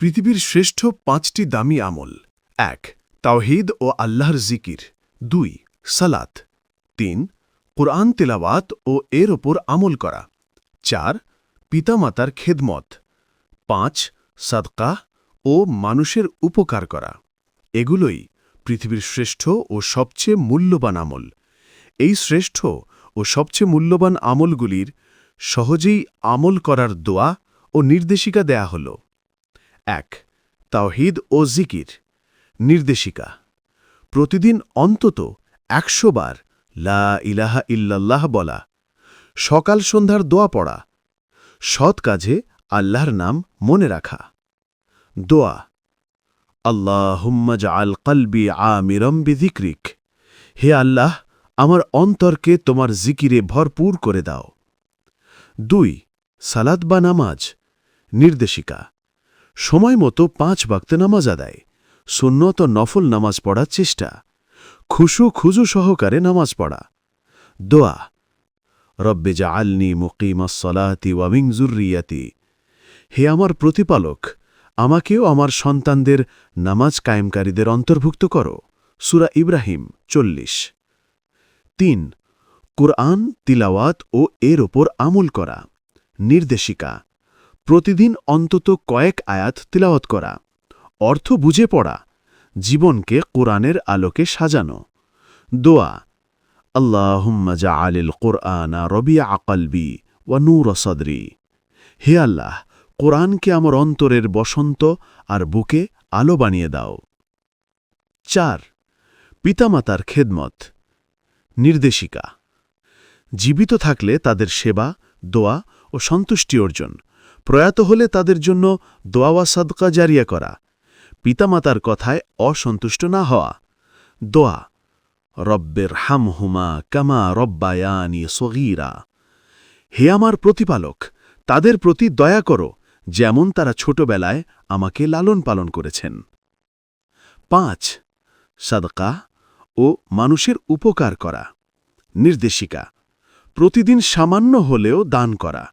পৃথিবীর শ্রেষ্ঠ পাঁচটি দামি আমল। এক, তাওহিদ ও আল্লাহর জিকির। দুই, সালাত। তিন, কোরআন তেলাওয়াত ও এর ওপর আমল করা। চার, পিতামাতার খেদমত। পাঁচ, সাদকা ও মানুষের উপকার করা। এগুলোই পৃথিবীর শ্রেষ্ঠ ও সবচেয়ে মূল্যবান আমল। এই শ্রেষ্ঠ ও সবচেয়ে মূল্যবান আমলগুলির সহজেই আমল করার দোয়া ও নির্দেশিকা দেয়া হল। এক, তাওহিদ ও জিকির। নির্দেশিকা, প্রতিদিন অন্তত একশো বার লা ইলাহা ইল্লাল্লাহ বলা, সকাল সন্ধ্যার দোয়া পড়া, সৎ কাজে আল্লাহর নাম মনে রাখা। দোয়া, আল্লাহুম্মা আল কলবি আমিরম বিধিক্রিক হে আল্লাহ, আমার অন্তরকে তোমার জিকিরে ভরপুর করে দাও। দুই সালাদ বা নামাজ। নির্দেশিকা সময় মতো পাঁচ বাক্তে নামাজ আদায়, সুন্নত নফল নামাজ পড়ার চেষ্টা, খুশু খুজু সহকারে নামাজ পড়া। দোয়া, রব্বে জা আলনি মুকিমাসলাতি ওয়ামিং জুরিয়াতি হে আমার প্রতিপালক, আমাকেও আমার সন্তানদের নামাজ কায়েমকারীদের অন্তর্ভুক্ত করো। সুরা ইব্রাহিম চল্লিশ। তিন, কুরআন, তিলাওয়াত ও এর ওপর আমল করা। নির্দেশিকা প্রতিদিন অন্তত কয়েক আয়াত তিলাওয়াত করা। অর্থ বুঝে পড়া, জীবনকে কোরআনের আলোকে সাজানো। দোয়া, আল্লাহুম্মা জা আলিল কোরআনা রবিয়া আকলবি ওয়া নূর সদরি। হে আল্লাহ, কোরআনকে আমার অন্তরের বসন্ত আর বুকে আলো বানিয়ে দাও। চার, পিতামাতার খেদমত। নির্দেশিকা, জীবিত থাকলে তাদের সেবা, দোয়া ও সন্তুষ্টি অর্জন। প্রয়াত হলে তাদের জন্য দোয়াওয়া সাদকা জারিয়া করা। পিতামাতার কথায় অসন্তুষ্ট না হওয়া। দোয়া, রব্বের হাম হুমা কামা রব্বায়ানি সগীরা। হে আমার প্রতিপালক, তাদের প্রতি দয়া করো, যেমন তারা ছোটবেলায় আমাকে লালন পালন করেছেন। পাঁচ, সাদকা ও মানুষের উপকার করা। নির্দেশিকা, প্রতিদিন সামান্য হলেও দান করা।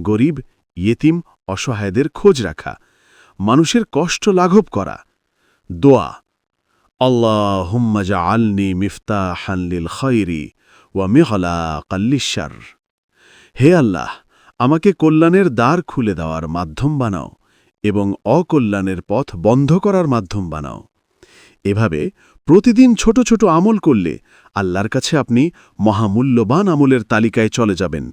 গরিব ইয়েতিম অসহায়দের খোঁজ রাখা, মানুষের কষ্ট লাঘব করা। দোয়া আল্লাহ হুম্মাজা আলনি মিফতা হানলিল খৈরি ওয়া মেহলা কাল্লিশার হে আল্লাহ, আমাকে কল্যাণের দ্বার খুলে দেওয়ার মাধ্যম বানাও এবং অকল্যাণের পথ বন্ধ করার মাধ্যম বানাও। এভাবে প্রতিদিন ছোট ছোট আমল করলে আল্লাহর কাছে আপনি মহামূল্যবান আমলের তালিকায় চলে যাবেন।